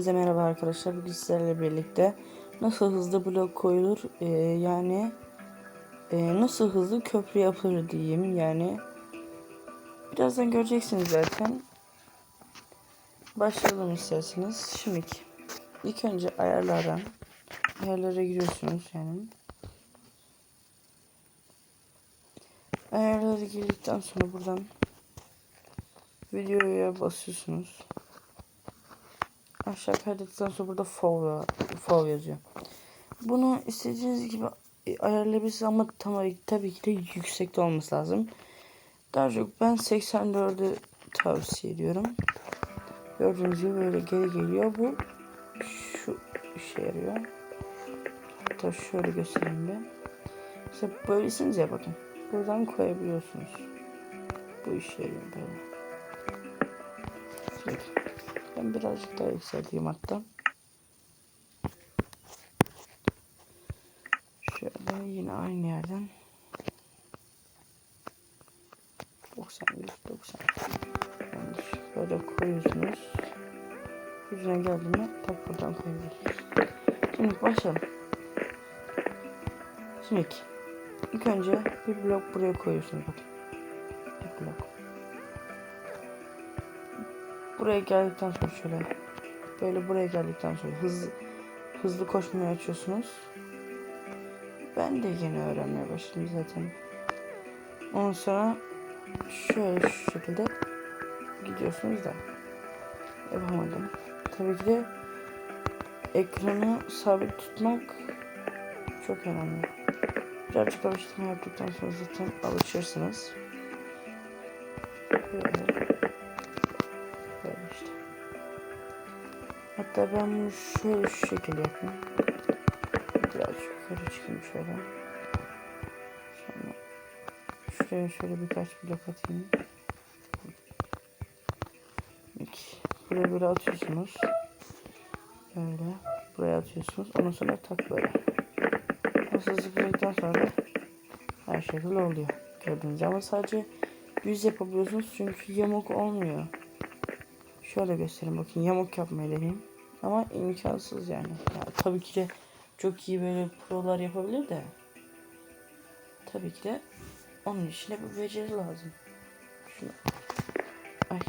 Hepinize merhaba arkadaşlar. Bugün sizlerle birlikte nasıl hızlı blok koyulur ee, yani e, nasıl hızlı köprü yapılır diyeyim yani. Birazdan göreceksiniz zaten. Başlayalım isterseniz. Şimdi ilk önce ayarlardan ayarlara giriyorsunuz yani. Ayarlara girdikten sonra buradan videoya basıyorsunuz. Aşağı kaydettikten sonra burada FOV, FOV yazıyor. Bunu istediğiniz gibi ayarlayabilirsiniz ama tabii, tabii ki de yüksekte olması lazım. Daha çok ben 84'ü tavsiye ediyorum. Gördüğünüz gibi böyle geri geliyor. Bu şu işe yarıyor. Hatta şöyle göstereyim bir. Mesela böylesiniz ya bakın. Buradan koyabiliyorsunuz. Bu işe yarıyor böyle. Şöyle. Ben birazcık daha yükselteyim hatta. Şöyle yine aynı yerden 91 90 yanlış böyle koyuyorsunuz. Yüzüne geldiğinde tak buradan koyuyorsunuz. Şimdi başlayalım. Şimdi ilk önce bir blok buraya koyuyorsunuz bakın. Buraya geldikten sonra şöyle böyle buraya geldikten sonra hızlı hızlı koşmayı açıyorsunuz. Ben de yeni öğrenmeye başladım zaten. Ondan sonra şöyle şu şekilde gidiyorsunuz da yapamadım. Tabii ki de ekranı sabit tutmak çok önemli. Birazcık alıştırma yaptıktan sonra zaten alışırsınız. Böyle. Hatta ben bunu şöyle şu şekilde yapayım. Biraz yukarı çıkayım şöyle. Sonra şuraya şöyle birkaç blok atayım. İki. Buraya böyle atıyorsunuz. Böyle. Buraya atıyorsunuz. Ondan sonra tak böyle. Nasıl zıpladıktan sonra her şekilde oluyor. Gördüğünüz ama sadece düz yapabiliyorsunuz çünkü yamuk olmuyor. Şöyle göstereyim bakın yamuk yapmayı deneyim. Ama imkansız yani. Ya, tabii ki de çok iyi böyle prolar yapabilir de. Tabii ki de onun için bir beceri lazım. Şunu. Ay.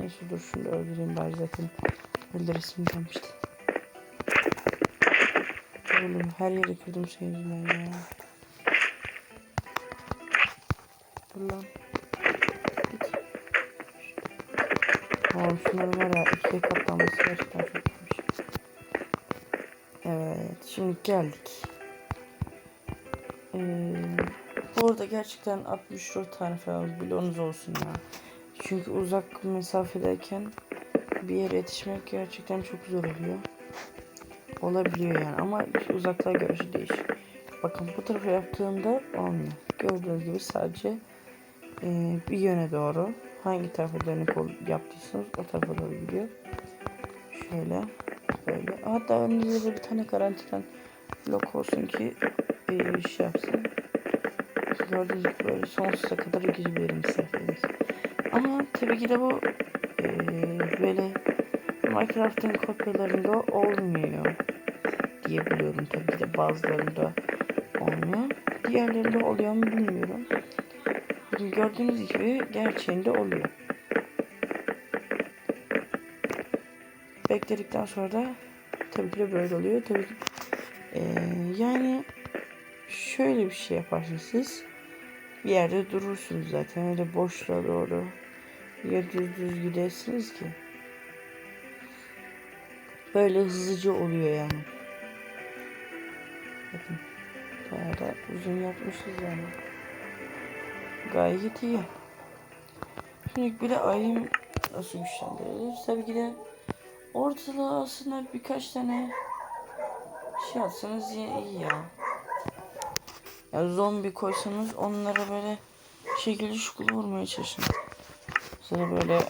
Neyse dur şunu öldüreyim bari zaten. Öldüresim gelmişti. Oğlum her yeri kırdım senin yüzünden ya. Dur lan. Oğlum şunların var ya ikiye katlanması gerçekten çok. Evet şimdi geldik. Ee, burada gerçekten 64 tane falan bloğunuz olsun ya. Çünkü uzak mesafedeyken bir yere yetişmek gerçekten çok zor oluyor. Olabiliyor yani ama uzaklığa göre şey değişiyor. Bakın bu tarafa yaptığımda olmuyor. Gördüğünüz gibi sadece e, bir yöne doğru hangi tarafa dönük yaptıysanız o tarafa doğru gidiyor. Şöyle böyle. Hatta önünüzde de bir tane garantiden blok olsun ki e, şey yapsın. Gördüğünüz gibi böyle sonsuza kadar gidebilirim isterseniz. Ama tabii ki de bu e, böyle Minecraft'ın kopyalarında olmuyor diye biliyorum tabii ki de bazılarında olmuyor. Diğerlerinde oluyor mu bilmiyorum. Gördüğünüz gibi gerçeğinde oluyor. Bekledikten sonra da tabii ki de böyle oluyor. Tabii ki ee, yani şöyle bir şey yaparsınız siz. Bir yerde durursunuz zaten öyle boşluğa doğru ya düz düz gidersiniz ki. Böyle hızlıca oluyor yani. Bakın. Bayağı da uzun yapmışız yani. Gayet iyi. Şimdi bir de ayım nasıl güçlendirilir? Tabii ki de ortada aslında birkaç tane şey atsanız iyi ya. Ya zombi koysanız onlara böyle şekilli şukulu vurmaya çalışın. Mesela böyle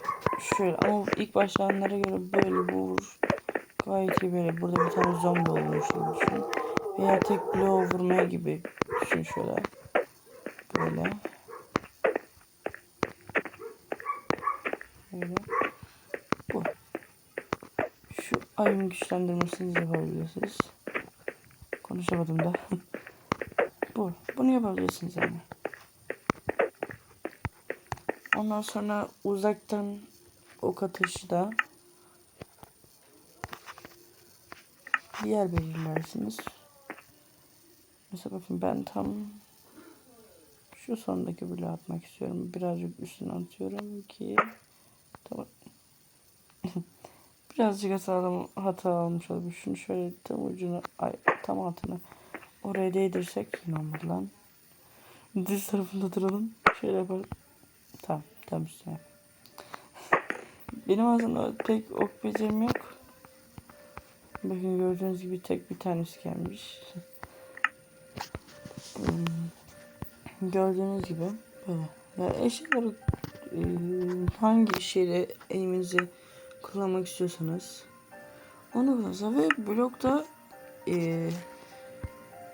şöyle ama ilk başlayanlara göre böyle vur. Gayet iyi böyle. Burada bir tane zombi olmuş düşün. Veya tek bloğu vurmaya gibi düşün şöyle. Böyle. Ayın güçlendirmesini yapabilirsiniz. Konuşamadım da. Bu. Bunu yapabilirsiniz yani. Ondan sonra uzaktan ok atışı da bir yer belirlersiniz. Mesela bakın ben tam şu sondaki bloğu atmak istiyorum. Birazcık üstüne atıyorum ki tamam. Birazcık hata, hata almış olabilir. Şunu şöyle tam ucuna, ay, tam altına oraya değdirsek yine lan. Düz tarafında duralım. Şöyle yapalım. Tamam, tam üstüne. Benim aslında pek ok becerim yok. Bakın gördüğünüz gibi tek bir tanesi gelmiş. Hmm, Gördüğünüz gibi böyle. Ya eşyaları e, hangi şeyle eliminizi kullanmak istiyorsanız onu kullanın ve blokta e,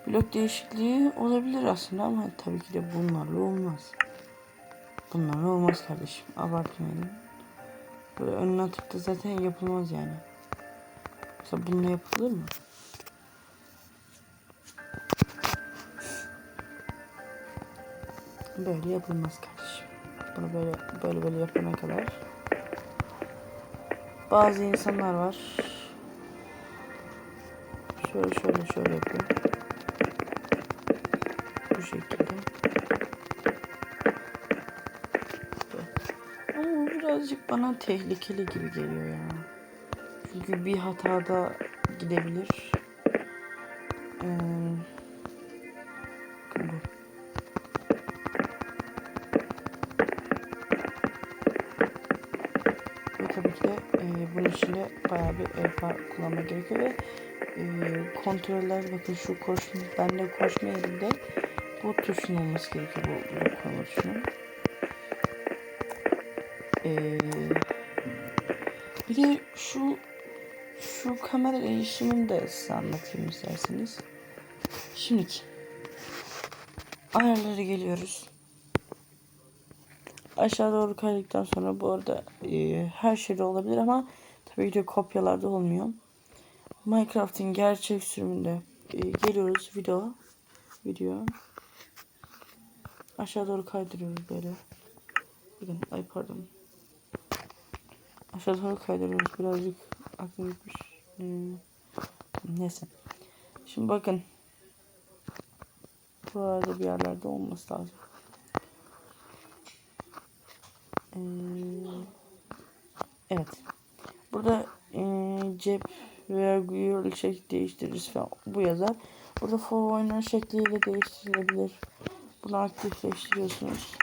blok değişikliği olabilir aslında ama tabii ki de bunlarla olmaz. Bunlarla olmaz kardeşim. Abartmayın. Böyle önüne atıp da zaten yapılmaz yani. Mesela bununla yapılır mı? Böyle yapılmaz kardeşim. Bunu böyle böyle böyle yapana kadar. Bazı insanlar var. Şöyle şöyle şöyle yapıyor. Bu şekilde. Ama bu birazcık bana tehlikeli gibi geliyor ya. Çünkü bir hatada gidebilir. Ee, Ve de e, bunun için de bayağı bir EFA kullanmak gerekiyor ve e, kontroller bakın şu koşma, bende koşma yerinde bu tuşun olması gerekiyor bu koyma tuşunun. E, bir de şu şu kamera erişimini de size anlatayım isterseniz. Şimdiki ayarlara geliyoruz. Aşağı doğru kaydıktan sonra bu arada e, her şeyde olabilir ama tabii ki de kopyalarda olmuyor. Minecraft'in gerçek sürümünde e, geliyoruz video video aşağı doğru kaydırıyoruz böyle. Bakın ay pardon. Aşağı doğru kaydırıyoruz birazcık aklım gitmiş. Hmm. Neyse. Şimdi bakın. Buralarda bir yerlerde olması lazım. Ee, evet. Burada e, cep Google şekli değiştiririz falan bu yazar. Burada for oynar şekliyle değiştirilebilir. Bunu aktifleştiriyorsunuz.